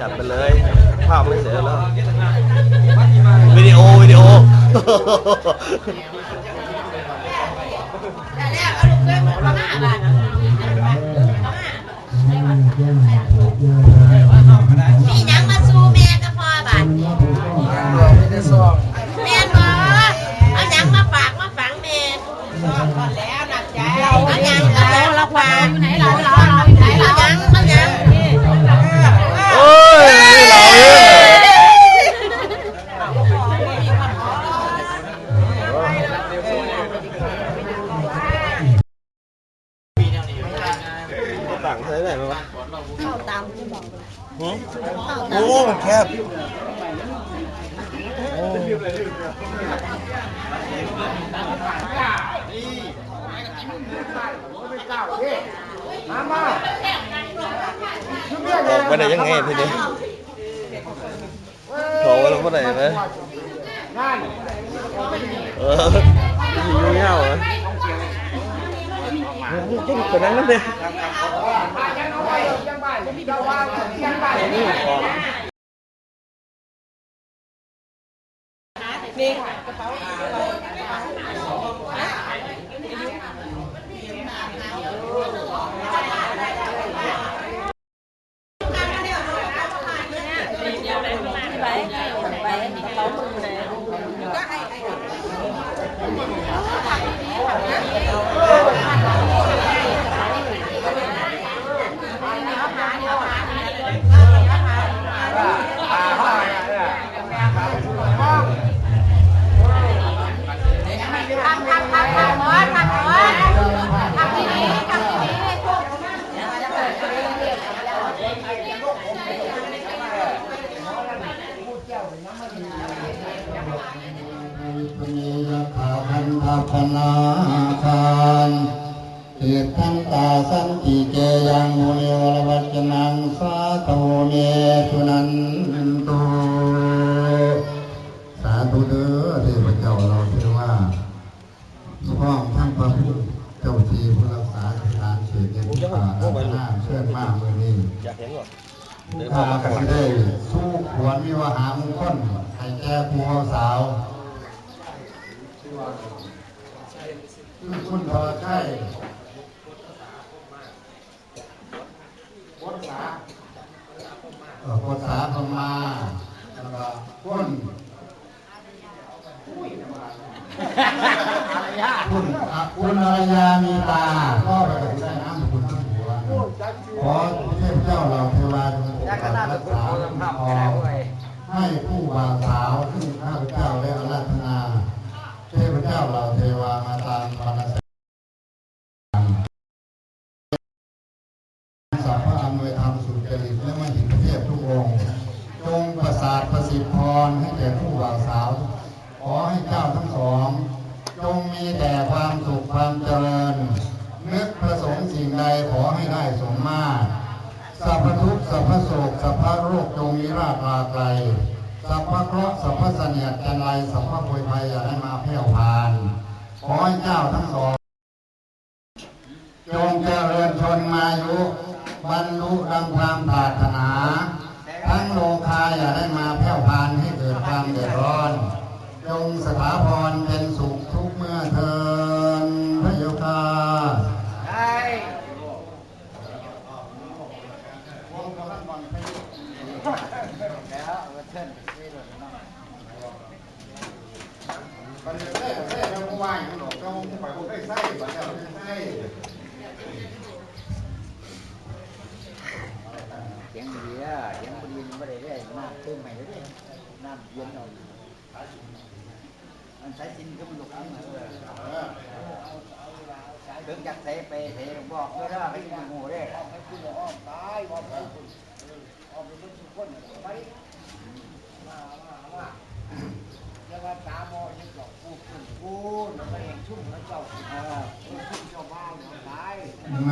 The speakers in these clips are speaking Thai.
จัดไปเลย ภาพไม่เสียแล้ววิดีโอวิดีโอ Hả? Ô, mình kẹp. Ồ, bên này vẫn nghe thế đi. Thôi nó này đấy. Ờ, gì nhau hả? chết còn nắng lắm nè ธนาคารเหตุทั้นตาสันติ ถาพรเป็นสุข ನಮ್ಮ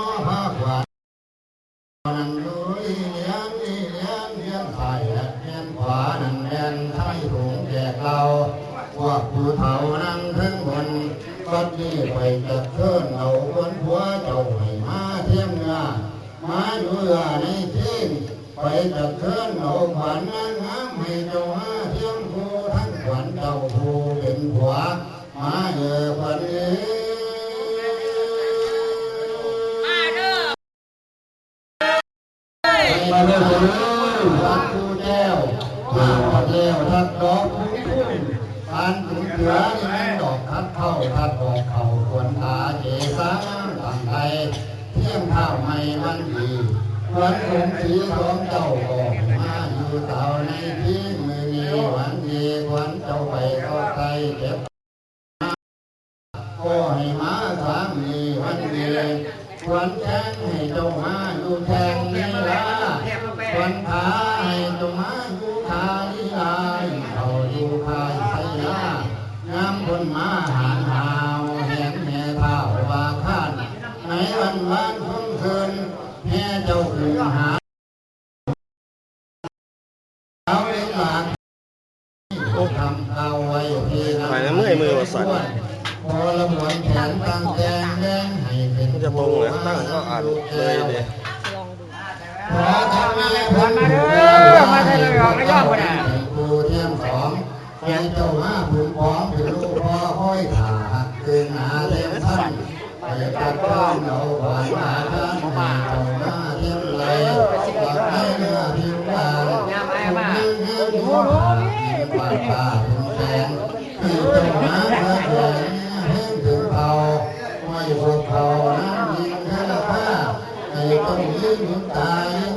nova guarda. พระองค์ที่ของเจ้าออกมาอยู่เต่าในที่มือนีหวันดีหวัน มามาด้มาได้เลยออกยองคนน่ะกูเทียมของไปเจ้ามาบุญพร้อมถึงลูกพ่อห้อยขาเกินหาเลี้ยงท่านไปตัก้อนเอาหวมาท่เจ้ามาเทียมไลหกให้เนื้เทียมตาหนึ่งเงินหัวปากปากแทงให้มาพระเจ้าแห่งเผาไม่พบเผาน้ำยิงแค่ละผ้ต้องยืนตาย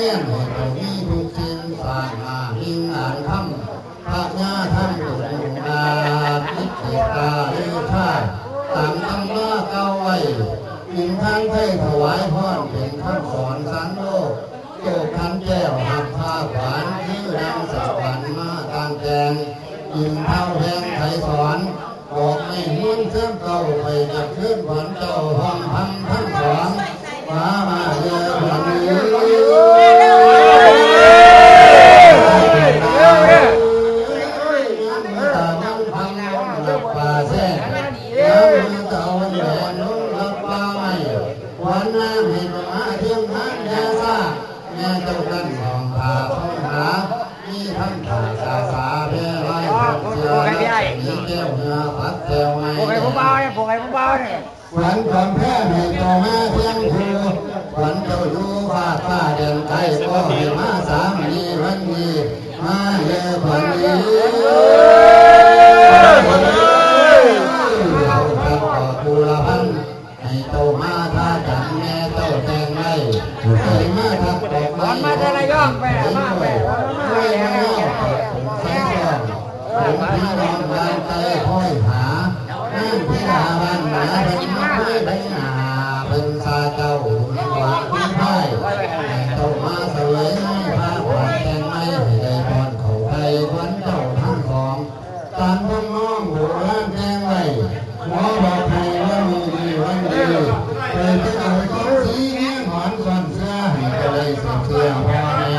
ลี้ยงเหตุวนี้ทุกสิ่งสายมาหิงอ่านคำพระญาท่านตุลุงดาพิจิกาเลชาตังตังมาเก้าไว้กิงทางให้ถวายพรเป็นข้าสอนสันโลกโตคันแก้วหักผ้าขวานชื่อดังสะพานมาตั้งแกงกินเท้าแห้งไถสอนบอกไม่หุ้นเครื่องเก่าไปกับเคลื่นหวันเจ้าห้องพังทั้งสองมามาาป้าเดินไกลก็ให้มาสามนี เสื้อพ่อ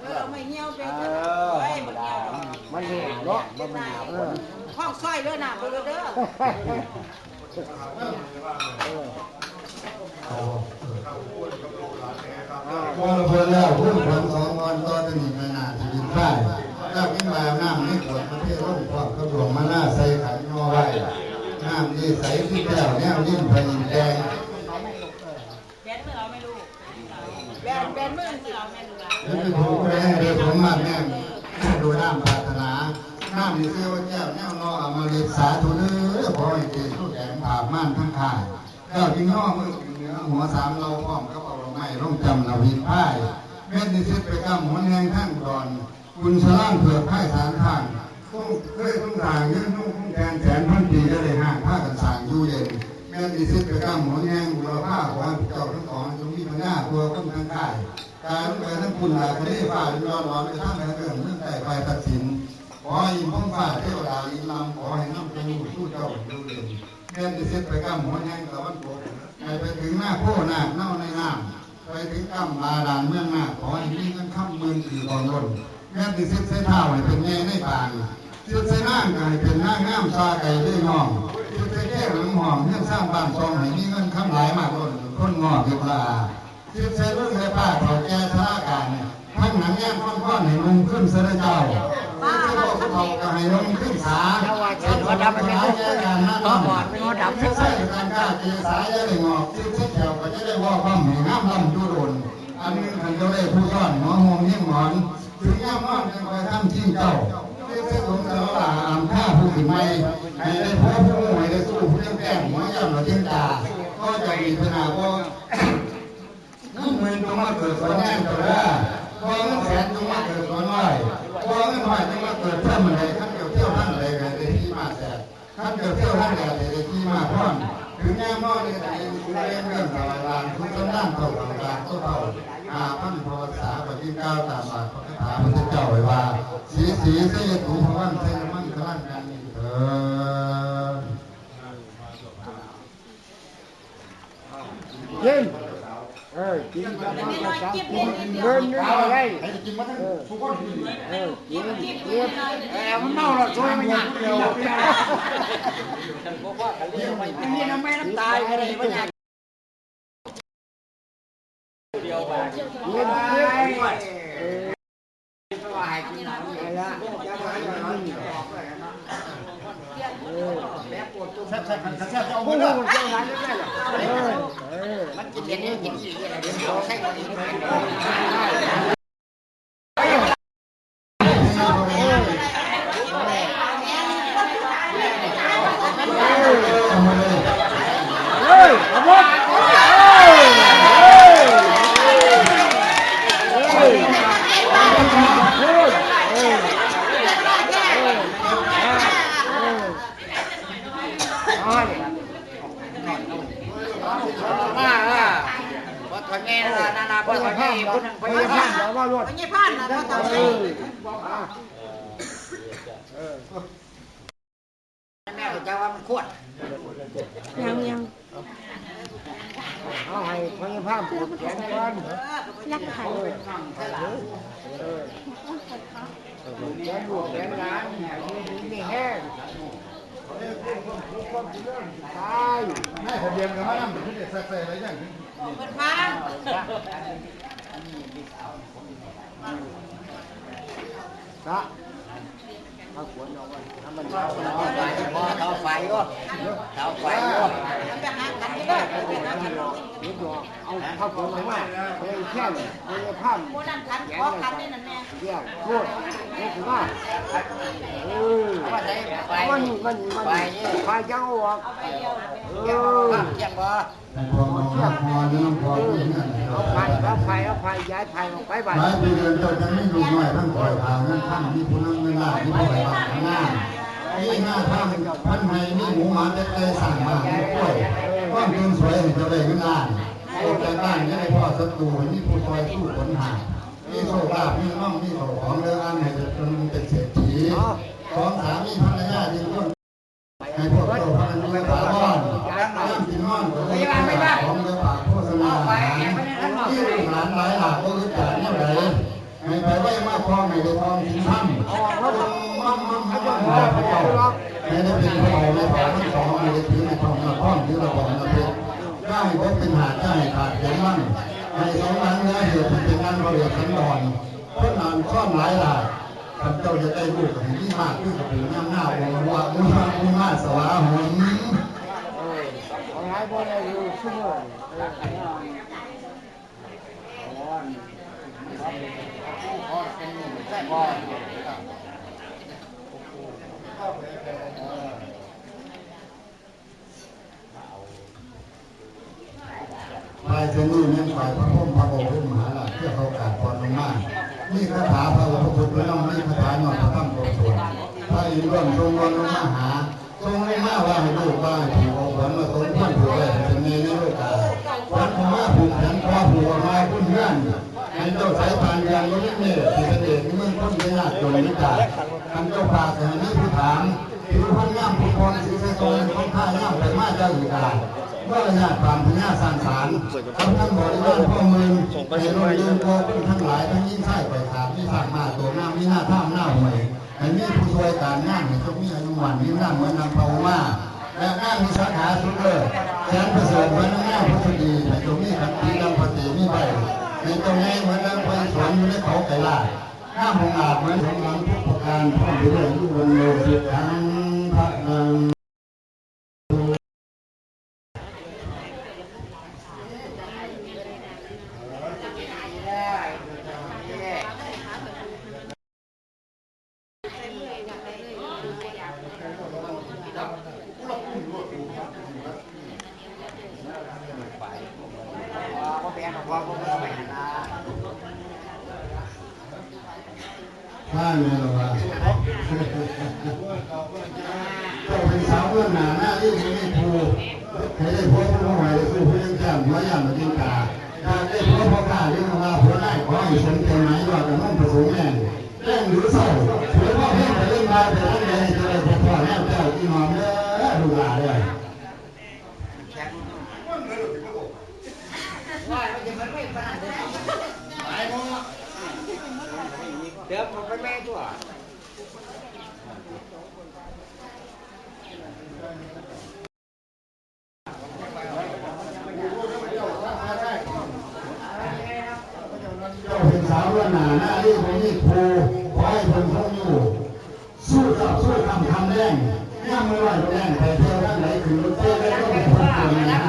เออไม่เหี่ยวเป็นเอเด้ออเฮ้ยมันเหี่ยวมันเห็นเนาะมันหนาวเออห้องซอยเด้อหนาเด้อเด้อพอเราเพิ่นแล้วพูดผลสองวันต่อจะมีขนาดที่ดินได้แล้วกินมาน้ำนี่ขวดประเทศร่มความกระหลวงมาหน้าใส่ขันงอไว้น้ำนี่ใสที่แก้วแนวยิ่งพยินแดง แบนมือเราไม่รู้แบนแบนมือเรา ไม่รู้ละแล้วเป็นผู้แม่เรือผมมาแม่ดูน้ำปรารถนาน้ำนี่เสื้อว่าแก้วแนวนออมาเรียสาธุเด้อขอให้เกิดทุกแดงผ่าม่านทั้งข่ายแล้วกินง้อมือกินเนื้อหัวสามเราพร้อมกับเอาไม้ร่มจำนาวินพ่ายเม็ดนิสิตไปกำหัวแหงทั้งดอนคุณสล่างเผือกพ่ายสารทางต้องเคยต้องต่างยืนนุ่งแทนแสนพันปีได้เลยห้างผ้ากันสางยู่เย็นแม่นิสิตไปกำหัวแหงบุรพาขอให้เจ้าทั้งสองจงมีปัญญาตัวต้นทั้งข่าย การเกิดทั้งคุณหลายคนที่ฝ่าดินร้อนร้อนไปทั้งเรื่องเรื่องแต่ไฟตัดสินขอให้พ้องฝ่าเทวดาอินลำขอให้น้ำจะอยู่สู้เจ้าดูเด่นเงินที่เสร็จไปกำหัวแห้งตะวันตกให้ไปถึงหน้าโพหน้าเน่าในน้ำไปถึงกำบาดาลเมืองหน้าขอให้มีเงินข้ามหมื่นสี่ก่อนล้นเงินที่เสร็จใส่เท้าให้เป็นแง่ในปางเสร็จใส่นั่งก็ให้เป็นหน้างามซาไก่ด้วยน้องเสร็จใส่แก้วหลังหอมเพื่อสร้างบ้านซองให้มีเงินข้ามหลายมากล้นคนงอเก็บลา ที่เซรุ่นเซป้าเขาแก่ชราการเนี่ยทั้งหนังแง่ค่อนข้อนให้ลุงขึ้นเสด็จเจ้าที่บอกเขาก็ให้ลุงขึ้นขาเจ้าว่าดับไปแล้วแก่การนั่นก็หมดไม่ดับใช่การกล้าเกสายจะได้งอกที่เช็ดแถวก็จะได้ว่าความเหงามลำจุดนอันนี้ขันเจะได้ผู้ย้อนหมอหงยิ่งหมอนถึงย่ามอนยังคอยทำทิ้งเจ้าที่เช็ดสงสารอ่านข้าผู้ขึ้นไม่ให้ได้พบผู้หวยได้สู้ผู้เลี้ยงแก้มหัวย่ำหรือเทียนตาก็จะมีปัญหาว่า น้ำเงินต้องมาเกิดสวนแน่นตัวละพอเงินแสนต้องมาเกิดสวนน้อยพอเงินน้อยต้องมาเกิดเพิ่มอะไรขั้นเกี่ยวเที่ยวท่านอะไรกันเลยที่มาแสนขั้นเกี่ยวเที่ยวท่านอะไรเลยที่มาพร้อมถึงแง่น้อเนี่ยแต่ยังคุณเล่นเรื่องสารลานคุณต้นด้านเท่ากับลานต้นเท่าอาพันพอษาปฏิก้าวตามบาทพระคาถาพระเจ้าไว้ว่า สีสีเสียถูพวันเสียมันกลั่นกันเถิด กินเออกินจะมาประจำกินเงินนี่อะไรไอ้กินมันทุกคนกินเออกินกินเออมันเมาแล้วช่วยมันยังเดียวนี่ทำไมน้ำตายอะไรวะเนี่ยเดียวไปกินกินเออสบายกินอะไรละจะมาอย่างนั้นเออ แซ่บแซ่บแซ่บจะเอาหมพูดดเลยมันเจ้าร้านได้หรอเออเออมันกินเย็นนี่กินอีกอะไรเดี๋ยวเขาใช้กันอีก เอามาเลย เฮ้ยเอาหมดเฮ้ยเฮ้ยเฮ้ยพูดเฮ้ยเฮ้ย พยาพามพยาพามเราว่ารถ ไม่ใช่พลาดนะเราต้อง เอ ใช้ อเออแม่ก็จะว่ามันขวด ยังยัง เอาให้พยาพามปวด แขนก่อนรักไผ่เออแขนบวกแขนล้างนี่แห้งตายแม่ทะเบียนกับมานั่งเป็นเด็กใส่ๆอะไรอย่างนี้เป็นพันตะเอาขวดเอาไว้ทำมันเอาไฟพอเตาไฟก็เตาไฟก็ไปหากันที่บ้านไปหากันเรียบร้อย เอาข้าวขวดมาว่าเฮ้ยแค่เลยเฮ้ยข้ามโบราณคันขอคันนี่นั่นแน่เยี่ยมพูดนี่คือว่าเออมันมันมันไฟจังออกเอาไปเดียวออเยี่ยมบ่แต่พอมาพอพอนี่น้องพอนี่นั่นแหละเอาไฟเอาไฟเอาไฟย้ายไฟออกไปบ้านหลายปีเดือนเจ้าจะไม่ดูหน่อยทั้งคอยทางนั่นท่านมีผู้นั่งเงินล้านมีผู้ใหญ่านหน้านี่หน้าท่านพันไห้มีหมูหมาจะเคยสั่งมาหมูกล้วยความเงินสวยจะได้เงินล้าน โอ้แต่บ้านนี่ให้พ่อศัตรูนี่ผู้ซอยผู้ขนหานี่โชคลาภนี่มั่งนี่ของเรืออันให้จะเป็นเป็นเศรษฐีสองสามีภรรยาที่คนให้พวกเราพันธุ์ถาวรน้ำกินม่อนของเรือปากโฆษณาหารที่ลูกหลานหลายหลากก็รู้จักเนี่ยไหรให้ไปไว้มาพองให้ได้พองกินท่านมั่มมั่มให้มั่มมั่มพระเจ้าให้ได้เป็นพระองค์ในผ่าทั้งสองให้ได้ถือในทองนาพ้องถือระบองนาเพช รได้พบเป็นหาดได้ขาดเขียนมั่งให้สองหลังเนื้อเหือเป็นงานบริเวณสันดอนเพื่อนานข้อหลายหลากท่านเจ้าจะได้ลูกกับที่มากขึ้นกับผิวหน้าหน้าวัววัวมุมามุมาสวาหงเออเอาไว้บ่ได้อยู่ชั่วโมงเออ ฝ่าย เจนี่นั่นฝ่ายพระพุทธพระโอษฐ์มหาราชเพื่อเขากราบพรลงมานี่คาถาพระพุทธพระน้องนี่คาถาหนอยพระธรรมโอษฐ์พระอินทร์ร่วมทรงวันลงมาหาทรงลงมาว่าให้ลูกว่าให้ผูกเอาขวัญมาสมควรผูกไว้เป็นเนในโลกาวันของมาผูกแขนคอผูกออกมาพุ่นเงื่อนให้เจ้าสายพานยางรถเนี่ยที่เป็นเอกมืองคนเป็นญาติโยมนิกาท่านเจ้าพาแต่นี้ผู้ถามผิวพันย่ำผู้พรสิเสกนคนท่าย่ำไปมาเจ้าอยู่กา ว่าญาติความพญาสร้างสารทำทั้งบริวารพ่อเมืองไปรงเรียนโกขึ้นทั้งหลายทั้งยิ่งใช่ไปถามที่สร้างมาตัวหน้ามีหน้าท่ามหน้าห่วยอันนี้ผู้ช่วยการงานในทุกมีอายุวันนี้หน้าเหมือนนำเปามาและหน้ามีสาขาสุดเลยแสนประเสริฐเหมือนหน้าพุทธดีในตรงนี้ขันตีลำปฏิมีใบในตรงนี้เหมือนนำไปสวนอยู่ในเขาไก่ล่าหน้าหงอาจเหมือนของหลังทุกประการพ่อมด้วยยุวันโลสิทังพระนัง ก็เป็นของพ่อก็ไม่ไปนะบ้านเนี่ยหรอวะเจ้าเป็นสาวเมื่อนหนาหน้าที่ไม่ผูให้ได้พบผู้ใหม่สู้ผู้ยังแจ่มหัวย่ำมาจิงกากาได้พบพ่อกาเรื่องว่าผัวได้ขอให้สมเต็มไหมว่าจะต้องประสงค์แน่แรงหรือเศร้าผัวพ่อเพ่งไปเล่นมาแต่เล่นใดจะได้พบพ่อแล้วเจ้าที่นอนเด้อดูหลาเลย เดี๋ยวผมไปแม่ตัว เจ้าเป็นสาวเมื่อหนาหน้าที่ผมนี่ครูขอให้คนเขาอยู่ สู้กับสู้คำคำแรงย่ามือไหวแรงแต่เที่ยวท่านไหนคือรถเต้ได้ก็เป็นคนตัวนี้นะ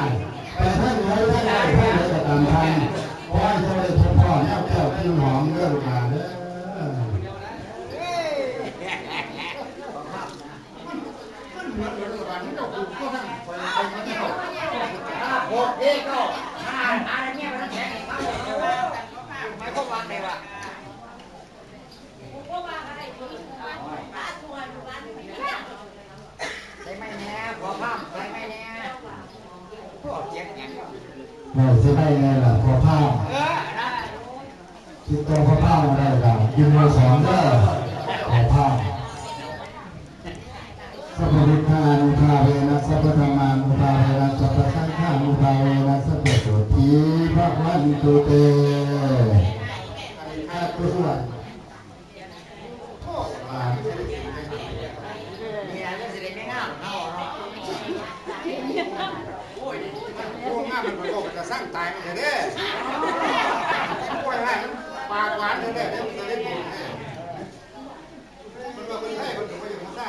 แต่ท่านไหนท่านใดท่านใดจะตามทันขอให้เจ้าได้พบพ่อแนวแก้วกินหอมเรื่องมาเด้อ หกเอ็กก็ห้าห้าเนี่ยมันแข็งไม่ก็วางเลยว่ะใช่ไหมเนี่ยขอภาพใช่ไหมเนี่ยพวก เราจะได้ไงล่ะพอภาคิดตัวพอผ้ามาได้ล่ะยินมาสอนเด้อขอภาสัพพะทานุภาเวนะสัพพะธรรมานุภาเวนะสัพพะสังฆานุภาเวนะสัพพะโสทีพระวันตุเตอาตุสวัสดิ์โอ้มา เนี่ยจะสิได้ไม่งามเนาะเนาะโอ้ยมันโอ้งามมันก็จะสร้างตายมันจะเด้โอ้ยให้มันปากหวานเด้อเด้อเดี๋ยวมันจะได้ผลแน่มันว่าคนไทยคนถึงว่าอย่างนั้นได้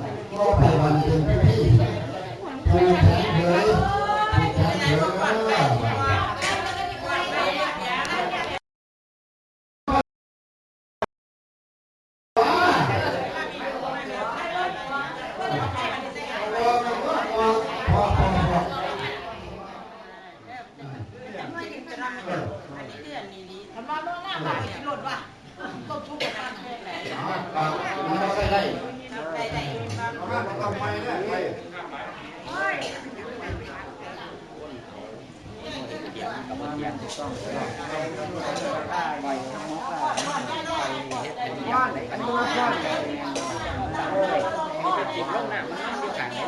ทำมาโน่นหน้าบ้านหลุดว่ะต้องชุบกันแค่ไหนมันก็ได้ได้ได้เอามาต้องไปเนี่ยไป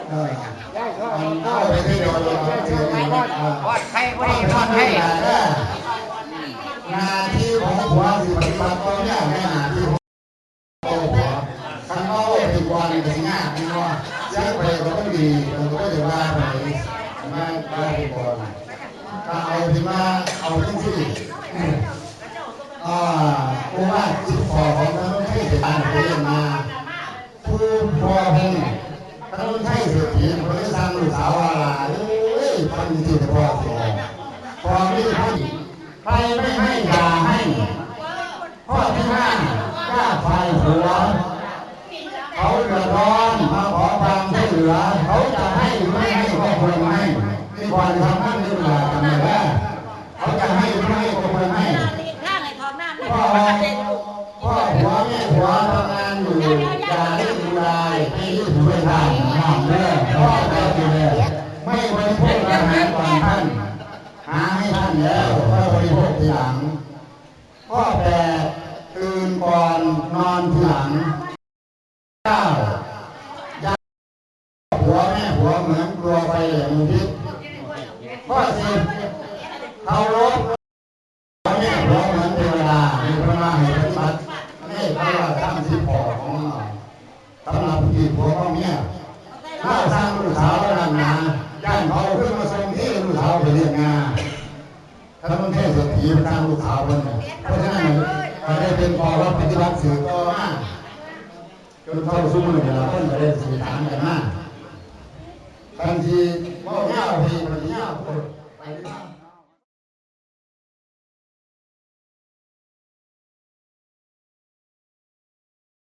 เอออันเข้าไปที่เราเราถือว่าทอดไข่บ่ได้ทอดไข่งานที่ของผัวสิปฏิบัติตอนนี้แม่งาที่ของผัวข้างนอกเป็นวันเป็นงานที่ว่าเสียไปก็ไม่ดีมันก็จะว่าไปมาว่าไปก่อนก็เอาที่มาเอาที่ที่อ่าผู้ว่าจิตฟอของท่านที่จะตามไปมาผู้พ่อเพ่งท่านใช่เศรษฐีคนที่สร้างลูกสาวอาลาเอ้ยพันที่จะพอพ่อพ่อไม่ให้ใครไม่ให้ด่าให้พ่อที่ห้ากล้าไฟหัว เขาเดือดร้อนมาขอความช่วยเหลือ เขาจะให้หรือ ไม้ไม่ควรทำนั่นนี่แหละกันเลยว่าเขาจะให้ไม่ให้ก็ควรให้ข้างไอ้ทองหน้าไม่พ่อพ่อหัวแม่หัวทำงานอยู่อย่าได้ดูแลให้ยืดหัวทางห้ามเด้อพ่อแม่ดูแลไม่บริโภคอาหารก่อนท่าน หาให้ท่านแล้วค่อยบริโภคทีหลังพ่อแปดตื่นก่อนนอนทีหลังเก้า